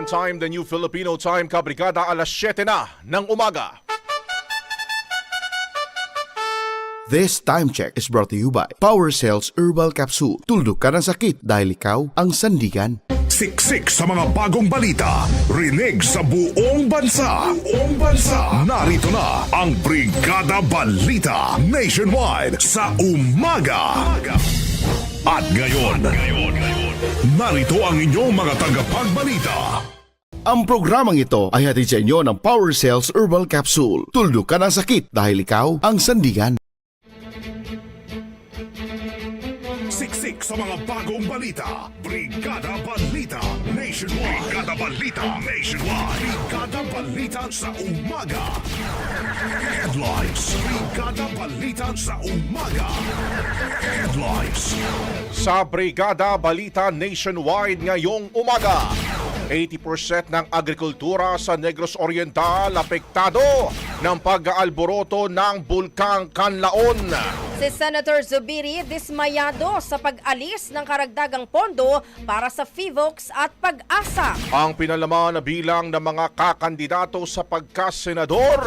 One time, the new Filipino time, kabrigada alas 7 na ng umaga. This time check is brought to you by Power Cells Herbal Capsule. Tuldok ka ng sakit dahil ikaw ang sandigan. Siksik sa mga bagong balita. Rinig sa buong bansa. Buong bansa. Narito na ang Brigada Balita Nationwide sa umaga. At ngayon, narito ang inyong mga tagapagbalita. Ang programang ito ay hatid sa inyo ng Power Cells Herbal Capsule. Tuldok ka ng sakit dahil ikaw ang sandigan. Siksik sa mga bagong balita. Brigada Balita Nationwide. Brigada Balita Nationwide. Brigada Balita sa umaga. Headlines. Brigada Balita sa umaga. Headlines. Sa Brigada Balita Nationwide ngayong umaga. 80% ng agrikultura sa Negros Oriental apektado ng pag-aalboroto ng Bulkang Kanlaon. Si Senator Zubiri dismayado sa pag-alis ng karagdagang pondo para sa FIVOX at pag-asa. Ang pinalaman na bilang ng mga kakandidato sa pagkasenador,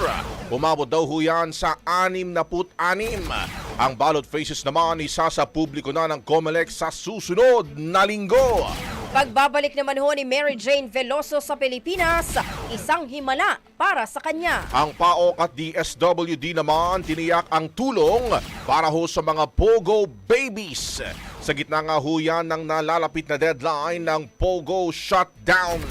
umabot daw ho yan sa 66. Ang ballot faces naman isa sa publiko na ng COMELEC sa susunod na linggo. Pagbabalik naman ho ni Mary Jane Veloso sa Pilipinas, isang himala para sa kanya. Ang PAOK at DSWD naman tiniyak ang tulong para ho sa mga Pogo babies. Sa gitna nga ho yan ng nalalapit na deadline ng Pogo shutdown.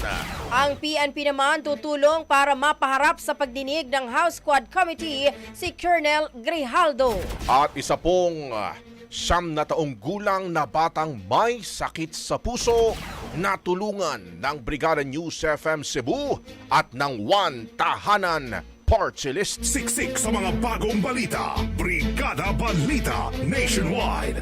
Ang PNP naman tutulong para mapaharap sa pagdinig ng House Squad Committee si Colonel Grijaldo. At isa pong ah, siyam na taong gulang na batang may sakit sa puso na tulungan ng Brigada News FM Cebu at ng One Tahanan Party List. Siksik sa mga bagong balita. Brigada Balita Nationwide.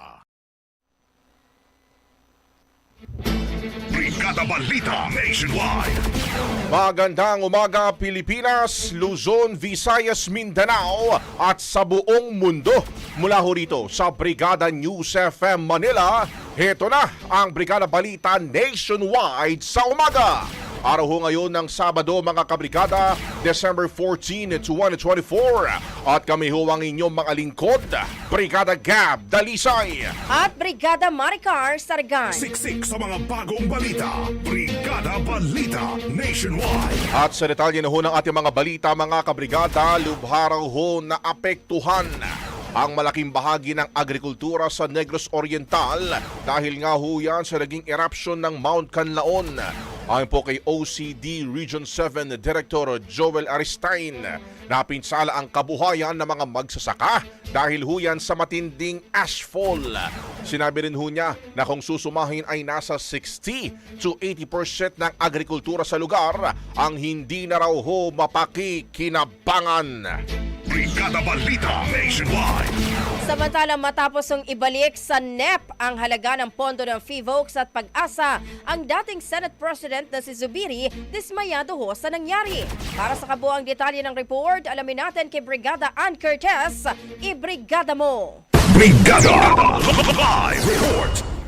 Brigada Balita Nationwide. Magandang umaga Pilipinas, Luzon, Visayas, Mindanao at sa buong mundo. Mula ho rito sa Brigada News FM Manila, heto na ang Brigada Balita Nationwide sa umaga. Araw ho ngayon ng Sabado mga kabrigada, December 14, 2024. At kami ho ang inyong mga lingkod, Brigada Gab Dalisay. At Brigada Maricar Sargan. Siksik sa mga bagong balita. Brigada Balita Nationwide. At sa detalye na ho ng ating mga balita mga kabrigada, lubharaw ho na apektuhan ang malaking bahagi ng agrikultura sa Negros Oriental dahil nga ho yan sa naging eruption ng Mount Canlaon. Ayon po kay OCD Region 7 Director Joel Aristain, napinsala ang kabuhayan ng mga magsasaka dahil ho yan sa matinding ashfall. Sinabi rin ho niya na kung susumahin ay nasa 60 to 80% ng agrikultura sa lugar ang hindi na raw ho mapakikinabangan. Brigada Balita Nationwide. Samantala matapos ang ibalik sa NEP ang halaga ng pondo ng FIVOX at pag-asa, ang dating Senate President na si Zubiri dismayado ho sa nangyari. Para sa kabuang detalye ng report, alamin natin kay Brigada Ann Cortez, i-brigada mo! Brigada Live Report.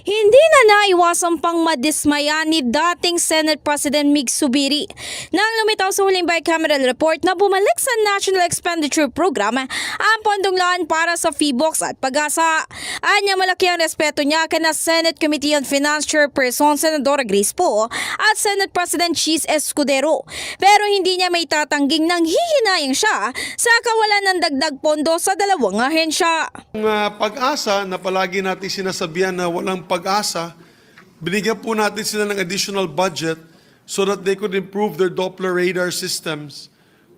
Hindi na naiwasang pang madismaya ni dating Senate President Mig Subiri nang lumitaw sa huling bicameral report na bumalik sa National Expenditure Program ang pondong laan para sa FIBOX at pag-asa. Anya malaki ang respeto niya kana Senate Committee on Finance Chairperson Senadora Grace Poe at Senate President Cheese Escudero. Pero hindi niya may tatangging nang hihinayang siya sa kawalan ng dagdag pondo sa dalawang ahensya. Ang ah, pag-asa na palagi natin sinasabihan na walang pag-asa, binigyan po natin sila ng additional budget so that they could improve their Doppler radar systems.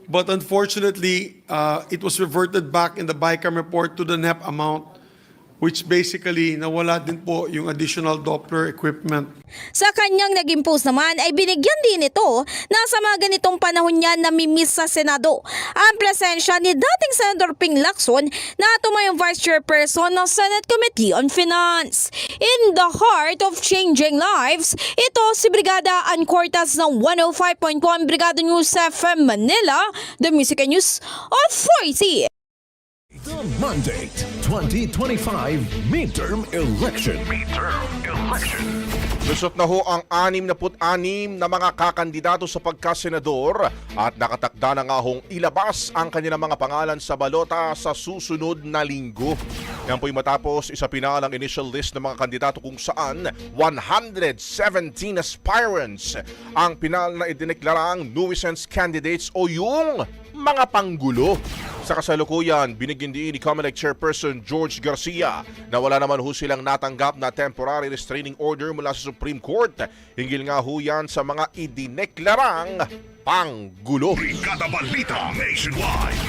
But unfortunately, uh, it was reverted back in the BICAM report to the NEP amount, which basically nawala din po yung additional Doppler equipment. Sa kanyang naging post naman ay binigyan din ito na sa mga ganitong panahon niya namimiss sa Senado ang presensya ni dating Senator Ping Lacson na tumayong Vice Chairperson ng Senate Committee on Finance. In the heart of changing lives, ito si Brigada Ann Cortas ng 105.1 Brigada News FM Manila, the Music News Authority. The Mandate 2025 Midterm Election. Midterm Election. Lusot na ho ang 66 na mga kakandidato sa pagkasenador at nakatakda na nga hong ilabas ang kanilang mga pangalan sa balota sa susunod na linggo. Yan po'y matapos isapinal ang initial list ng mga kandidato kung saan 117 aspirants ang pinal na idineklarang nuisance candidates o yung mga panggulo. Sa kasalukuyan, binigyan din ni Comelec Chairperson George Garcia na wala naman ho silang natanggap na temporary restraining order mula sa Supreme Court. Hinggil nga ho yan sa mga idineklarang panggulo. Brigada Balita Nationwide.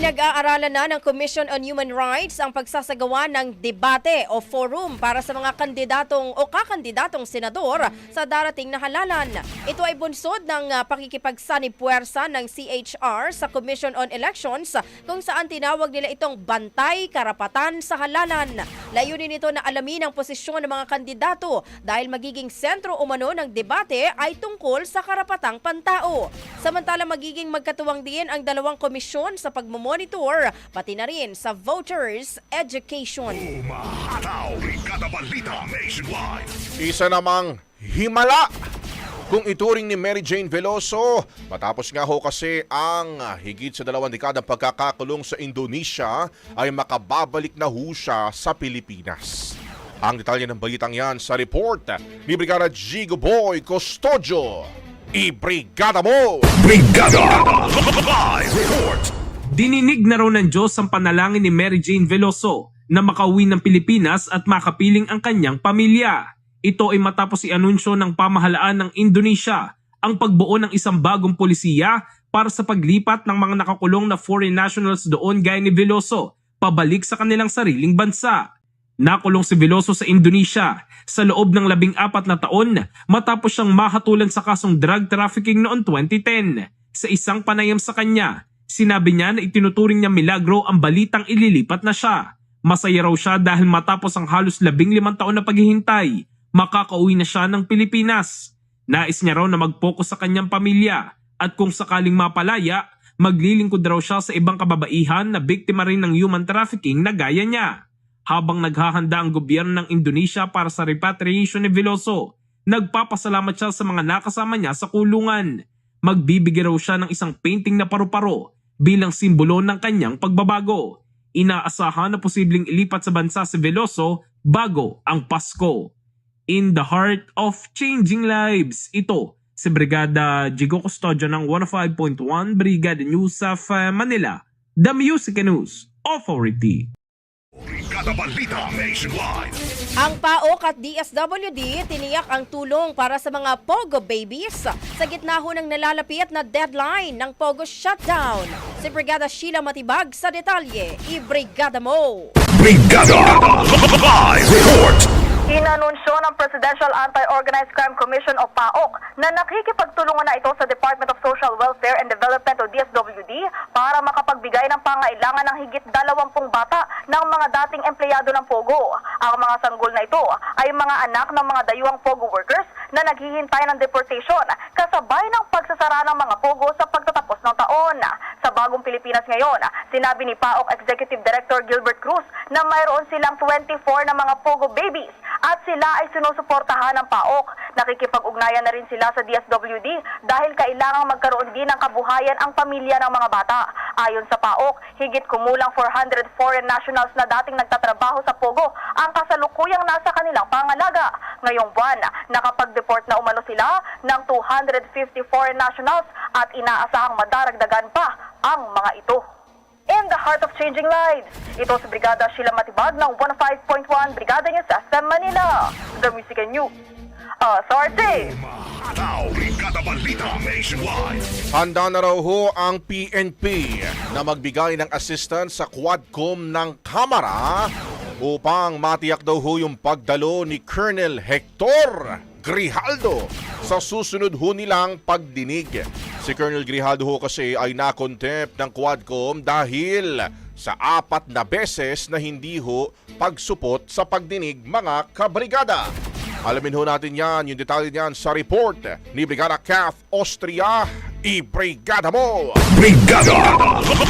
Pinag-aaralan na ng Commission on Human Rights ang pagsasagawa ng debate o forum para sa mga kandidatong o kakandidatong senador sa darating na halalan. Ito ay bunsod ng uh, pakikipagsanib-puwersa ng CHR sa Commission on Elections kung saan tinawag nila itong bantay karapatan sa halalan. Layunin nito na alamin ang posisyon ng mga kandidato dahil magiging sentro umano ng debate ay tungkol sa karapatang pantao. Samantala magiging magkatuwang din ang dalawang komisyon sa pagmomonitor pati na rin sa voters education. Umahataw. Brigada Balita Nationwide. Isa namang himala kung ituring ni Mary Jane Veloso matapos nga ho kasi ang higit sa dalawang dekadang pagkakakulong sa Indonesia ay makababalik na ho siya sa Pilipinas. Ang detalye ng balitang yan sa report ni Brigada Gigo Boy Custodio. I-brigada mo! Brigada Live Report. Dininig na raw ng Diyos ang panalangin ni Mary Jane Veloso na makauwi ng Pilipinas at makapiling ang kanyang pamilya. Ito ay matapos i-anunsyo ng pamahalaan ng Indonesia ang pagbuo ng isang bagong polisiya para sa paglipat ng mga nakakulong na foreign nationals doon gaya ni Veloso pabalik sa kanilang sariling bansa. Nakulong si Veloso sa Indonesia sa loob ng labing apat na taon matapos siyang mahatulan sa kasong drug trafficking noong 2010. Sa isang panayam sa kanya, sinabi niya na itinuturing niya milagro ang balitang ililipat na siya. Masaya raw siya dahil matapos ang halos labing limang taon na paghihintay, makakauwi na siya ng Pilipinas. Nais niya raw na mag-focus sa kanyang pamilya at kung sakaling mapalaya, maglilingkod raw siya sa ibang kababaihan na biktima rin ng human trafficking na gaya niya. Habang naghahanda ang gobyerno ng Indonesia para sa repatriation ni Veloso, nagpapasalamat siya sa mga nakasama niya sa kulungan. Magbibigay raw siya ng isang painting na paru-paro bilang simbolo ng kanyang pagbabago. Inaasahan na posibleng ilipat sa bansa si Veloso bago ang Pasko. In the heart of changing lives, ito si Brigada Jigo Custodio ng 105.1 Brigada News of Manila, The Music News Authority. Brigada Balita Nationwide. Ang PAOK at DSWD tiniyak ang tulong para sa mga Pogo babies sa gitna ho ng nalalapit na deadline ng Pogo shutdown. Si Brigada Sheila Matibag sa detalye. I-brigada mo! Brigada Live Report. Inanunsyo ng Presidential Anti-Organized Crime Commission o PAOK na nakikipagtulungan na ito sa Department of Social Welfare and Development o DSWD para makapagbigay ng pangailangan ng higit 20 bata ng mga dating empleyado ng POGO. Ang mga sanggol na ito ay mga anak ng mga dayuang POGO workers na naghihintay ng deportation kasabay ng pagsasara ng mga POGO sa pagtatapos Pilipinas ngayon, sinabi ni PAOK Executive Director Gilbert Cruz na mayroon silang 24 na mga POGO babies at sila ay sinusuportahan ng PAOK. Nakikipag-ugnayan na rin sila sa DSWD dahil kailangang magkaroon din ng kabuhayan ang pamilya ng mga bata. Ayon sa PAOK, higit kumulang 400 foreign nationals na dating nagtatrabaho sa POGO ang kasalukuyang nasa kanilang pangalaga. Ngayong buwan, nakapag-deport na umano sila ng 250 foreign nationals at inaasahang madaragdagan pa ang mga ito in the heart of changing lives. Ito si Brigada Sheila Matibag ng 105.1 Brigada News FM Manila. The Music and News. Authority. Now, Brigada Balita Nationwide. Handa na raw ho ang PNP na magbigay ng assistance sa Quadcom ng Kamara upang matiyak daw ho yung pagdalo ni Colonel Hector Grijaldo sa susunod ho nilang pagdinig. Si Colonel Grijaldo ho kasi ay nakontempt ng Quadcom dahil sa apat na beses na hindi ho pagsupot sa pagdinig mga kabrigada. Alamin ho natin yan, yung detalye niyan sa report ni Brigada Kath Austria. I-brigada mo! Brigada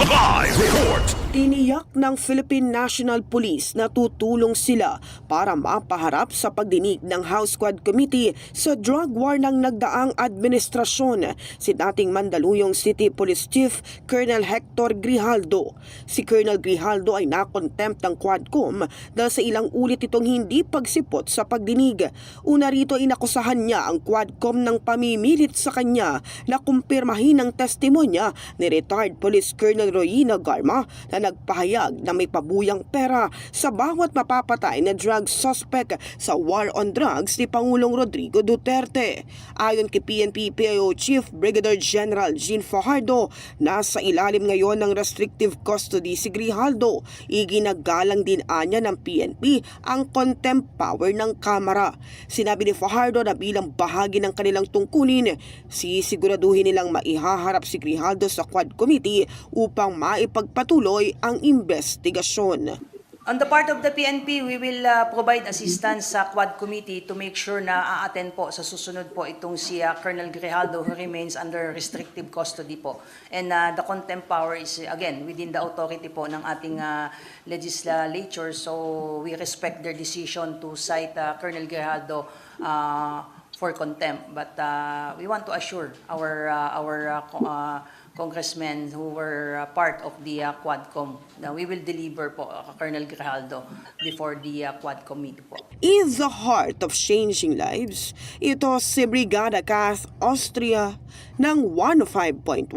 Live Report. Tiniyak ng Philippine National Police na tutulong sila para mapaharap sa pagdinig ng House Squad Committee sa drug war ng nagdaang administrasyon si dating Mandaluyong City Police Chief Colonel Hector Grijaldo. Si Colonel Grijaldo ay nakontempt ng Quadcom dahil sa ilang ulit itong hindi pagsipot sa pagdinig. Una rito inakusahan niya ang Quadcom ng pamimilit sa kanya na kumpirmahin ang testimonya ni retired Police Colonel Royina Garma na nagpahayag na may pabuyang pera sa bawat mapapatay na drug suspect sa war on drugs ni Pangulong Rodrigo Duterte. Ayon kay PNP PAO Chief Brigadier General Jean Fajardo, nasa ilalim ngayon ng restrictive custody si Grijaldo. Iginagalang din anya ng PNP ang contempt power ng Kamara. Sinabi ni Fajardo na bilang bahagi ng kanilang tungkulin, sisiguraduhin nilang maihaharap si Grijaldo sa Quad Committee upang maipagpatuloy ang investigasyon. On the part of the PNP, we will uh, provide assistance sa Quad Committee to make sure na a-attend po sa susunod po itong si uh, Colonel Grijaldo who remains under restrictive custody po. And uh, the contempt power is again within the authority po ng ating uh, legislature. So we respect their decision to cite uh, Colonel Grijaldo uh, for contempt. But uh, we want to assure our uh, our uh, co- uh, congressmen who were uh, part of the uh, Quadcom na we will deliver po uh, Colonel Grijaldo before the uh, Quadcom meeting po. In the heart of changing lives, ito si Brigada Kath Austria ng 105.1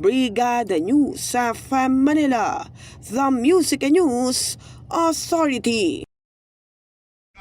Brigada News sa Manila, The Music and News Authority.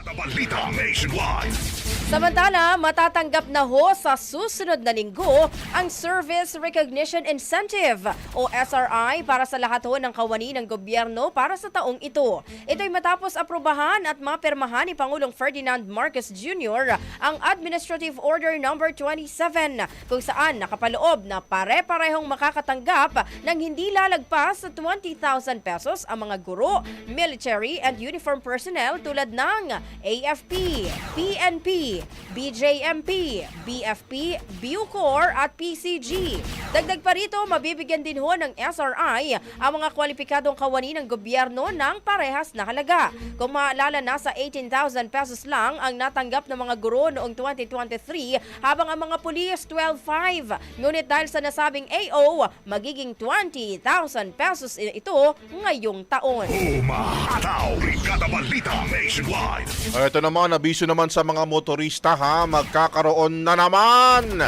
Balita Nationwide. Samantala, matatanggap na ho sa susunod na linggo ang Service Recognition Incentive o SRI para sa lahat ho ng kawani ng gobyerno para sa taong ito. Ito'y matapos aprobahan at mapirmahan ni Pangulong Ferdinand Marcos Jr. ang Administrative Order Number 27 kung saan nakapaloob na pare-parehong makakatanggap ng hindi lalagpas sa 20,000 pesos ang mga guro, military and uniform personnel tulad ng AFP, PNP, BJMP, BFP, Bucor at PCG. Dagdag pa rito, mabibigyan din ho ng SRI ang mga kwalipikadong kawani ng gobyerno ng parehas na halaga. Kung maalala, nasa 18,000 pesos lang ang natanggap ng mga guro noong 2023 habang ang mga pulis 12,500. Ngunit dahil sa nasabing AO, magiging 20,000 pesos ito ngayong taon. Umahataw! Brigada Balita Nationwide! Ito naman, abiso naman sa mga motorista ha, magkakaroon na naman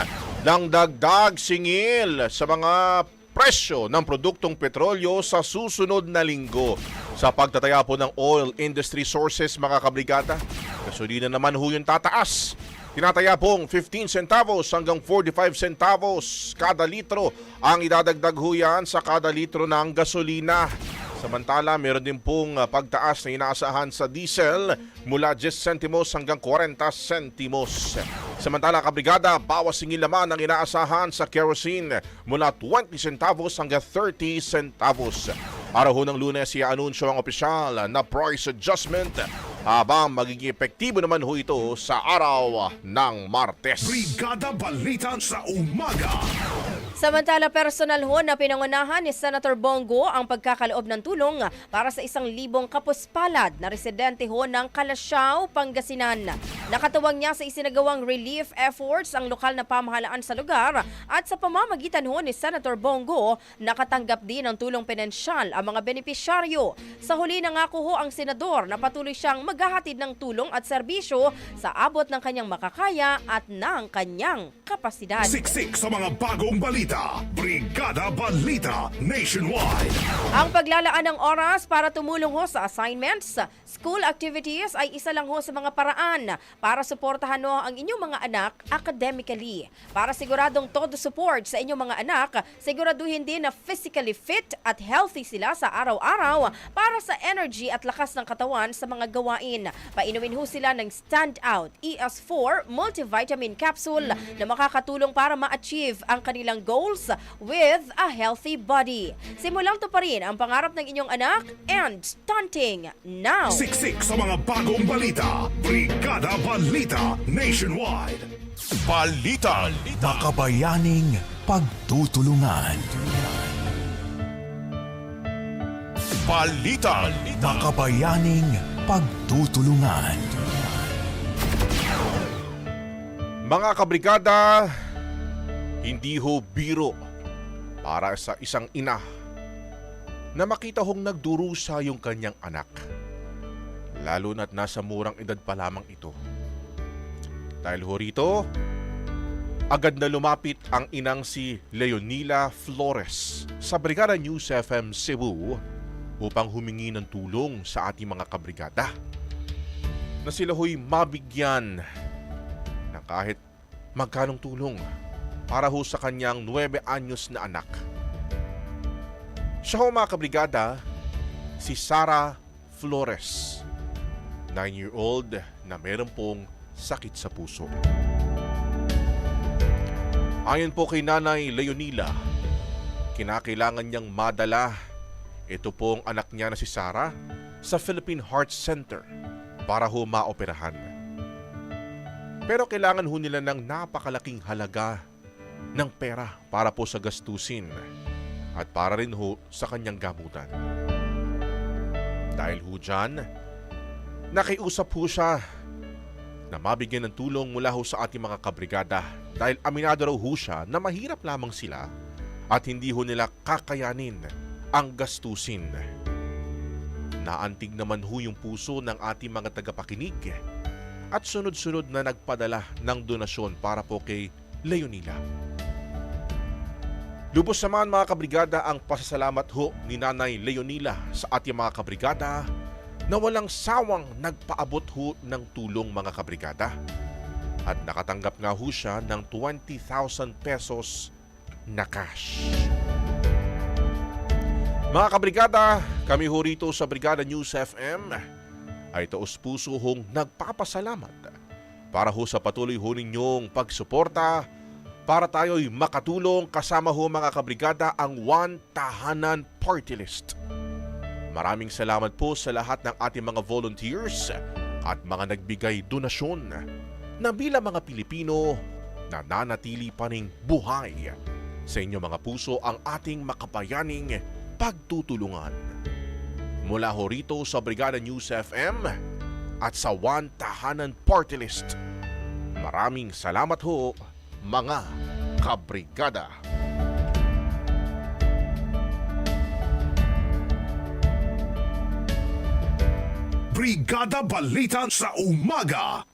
ng dagdag singil sa mga presyo ng produktong petrolyo sa susunod na linggo. Sa pagtataya po ng oil industry sources mga kabrigada, gasolina naman ho yung tataas. Tinataya pong 15 centavos hanggang 45 centavos kada litro ang idadagdag ho yan sa kada litro ng gasolina. Samantala, meron din pong uh, pagtaas na inaasahan sa diesel mula 10 centimos hanggang 40 centimos. Samantala, kabrigada, bawas singil naman ang inaasahan sa kerosene mula 20 centavos hanggang 30 centavos. Araw ng lunes, i-anunsyo ang opisyal na price adjustment habang magiging epektibo naman ho ito sa araw ng Martes. Brigada Balita sa umaga! Samantala, personal ho na pinangunahan ni Senator Bongo ang pagkakaloob ng tulong para sa isang libong kapuspalad na residente ho ng Kalasyaw, Pangasinan. Nakatuwang niya sa isinagawang relief efforts ang lokal na pamahalaan sa lugar at sa pamamagitan ho ni Senator Bongo, nakatanggap din ng tulong pinansyal ang mga benepisyaryo. Sa huli nangako ho ang senador na patuloy siyang maghahatid ng tulong at serbisyo sa abot ng kanyang makakaya at ng kanyang kapasidad. Siksik sa mga bagong balita. Brigada Balita Nationwide. Ang paglalaan ng oras para tumulong ho sa assignments, school activities ay isa lang ho sa mga paraan para suportahan ho ang inyong mga anak academically. Para siguradong todo support sa inyong mga anak, siguraduhin din na physically fit at healthy sila sa araw-araw para sa energy at lakas ng katawan sa mga gawain. Painumin ho sila ng Standout ES4 multivitamin capsule na makakatulong para ma-achieve ang kanilang goals with a healthy body. Simulang to pa rin ang pangarap ng inyong anak and stunting now. Siksik sa mga bagong balita. Brigada Balita Nationwide. Balita. Makabayaning pagtutulungan. Balita. Makabayaning pagtutulungan. Mga kabrigada, hindi ho biro para sa isang ina na makita hong nagdurusa yung kanyang anak. Lalo na't nasa murang edad pa lamang ito. Dahil ho rito, agad na lumapit ang inang si Leonila Flores sa Brigada News FM Cebu upang humingi ng tulong sa ating mga kabrigada na sila ho'y mabigyan ng kahit magkanong tulong para ho sa kanyang 9 anyos na anak. Siya ho mga kabrigada, si Sara Flores, 9-year-old na meron pong sakit sa puso. Ayon po kay Nanay Leonila, kinakailangan niyang madala ito pong anak niya na si Sara sa Philippine Heart Center para ho maoperahan. Pero kailangan ho nila ng napakalaking halaga ng pera para po sa gastusin at para rin ho sa kanyang gamutan. Dahil ho dyan, nakiusap ho siya na mabigyan ng tulong mula ho sa ating mga kabrigada dahil aminado raw ho siya na mahirap lamang sila at hindi ho nila kakayanin ang gastusin. Naantig naman ho yung puso ng ating mga tagapakinig at sunod-sunod na nagpadala ng donasyon para po kay Leonila. Lubos naman mga kabrigada ang pasasalamat ho ni Nanay Leonila sa ating mga kabrigada na walang sawang nagpaabot ho ng tulong mga kabrigada. At nakatanggap nga ho siya ng 20,000 pesos na cash. Mga kabrigada, kami ho rito sa Brigada News FM ay taos puso hong nagpapasalamat para ho sa patuloy ho ninyong pagsuporta para tayo'y makatulong kasama ho mga kabrigada ang One Tahanan Party List. Maraming salamat po sa lahat ng ating mga volunteers at mga nagbigay donasyon na bilang mga Pilipino, nananatili pa ring buhay. Sa inyo mga puso ang ating makabayaning pagtutulungan. Mula ho rito sa Brigada News FM at sa One Tahanan Party List. Maraming salamat ho mga kabrigada. Brigada Balita sa Umaga.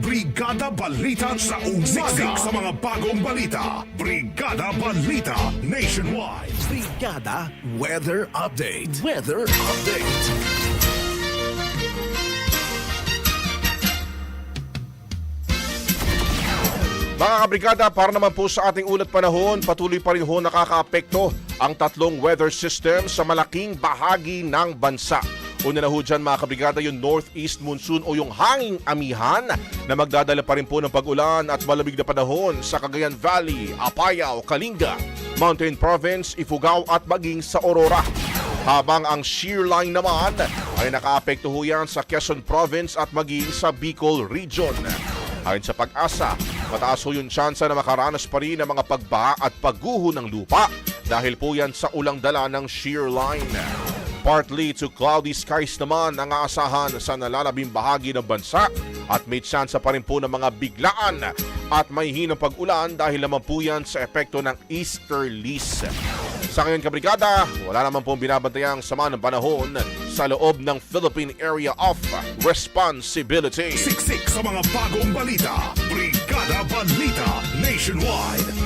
Brigada Balita sa Umaga. Siksik sa mga bagong balita. Brigada Balita Nationwide. Brigada Weather Update. Weather Update. Mga kabrigada, para naman po sa ating ulat panahon, patuloy pa rin ho nakakaapekto ang tatlong weather system sa malaking bahagi ng bansa. Una na ho dyan mga kabrigada yung northeast monsoon o yung hanging amihan na magdadala pa rin po ng pag-ulan at malamig na panahon sa Cagayan Valley, Apayao, Kalinga, Mountain Province, Ifugao at maging sa Aurora. Habang ang shear line naman ay nakaapekto ho yan sa Quezon Province at maging sa Bicol Region. Ayon sa pag-asa, mataas ho yung tsansa na makaranas pa rin ng mga pagbaha at pagguho ng lupa dahil po yan sa ulang dala ng shear line. Partly to cloudy skies naman ang aasahan sa nalalabing bahagi ng bansa at may tsansa pa rin po ng mga biglaan at may hinang pag-ulan dahil naman po yan sa epekto ng easterlies. Sa ngayon kabrigada, wala naman pong binabantayang sama ng panahon sa loob ng Philippine Area of Responsibility. Siksik sa mga bagong balita. Brigada Balita Nationwide.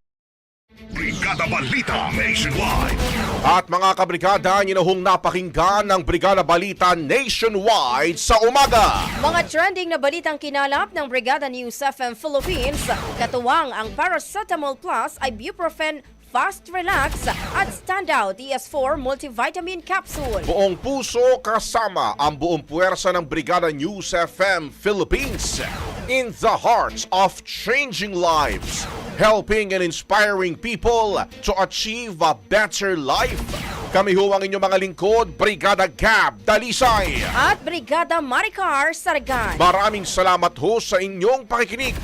Brigada Balita Nationwide. At mga kabrigada, na hong napakinggan ng Brigada Balita Nationwide sa umaga. Mga trending na balitang kinalap ng Brigada News FM Philippines, katuwang ang Paracetamol Plus, Ibuprofen Fast Relax at Standout ES4 Multivitamin Capsule. Buong puso kasama ang buong puwersa ng Brigada News FM Philippines in the hearts of changing lives, helping and inspiring people to achieve a better life. Kami ho ang inyong mga lingkod, Brigada Gab Dalisay. At Brigada Maricar Saragan. Maraming salamat ho sa inyong pakikinig.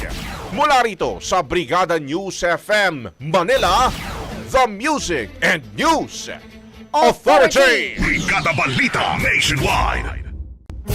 Mula rito sa Brigada News FM Manila, the Music and News Authority. Brigada Balita Nationwide.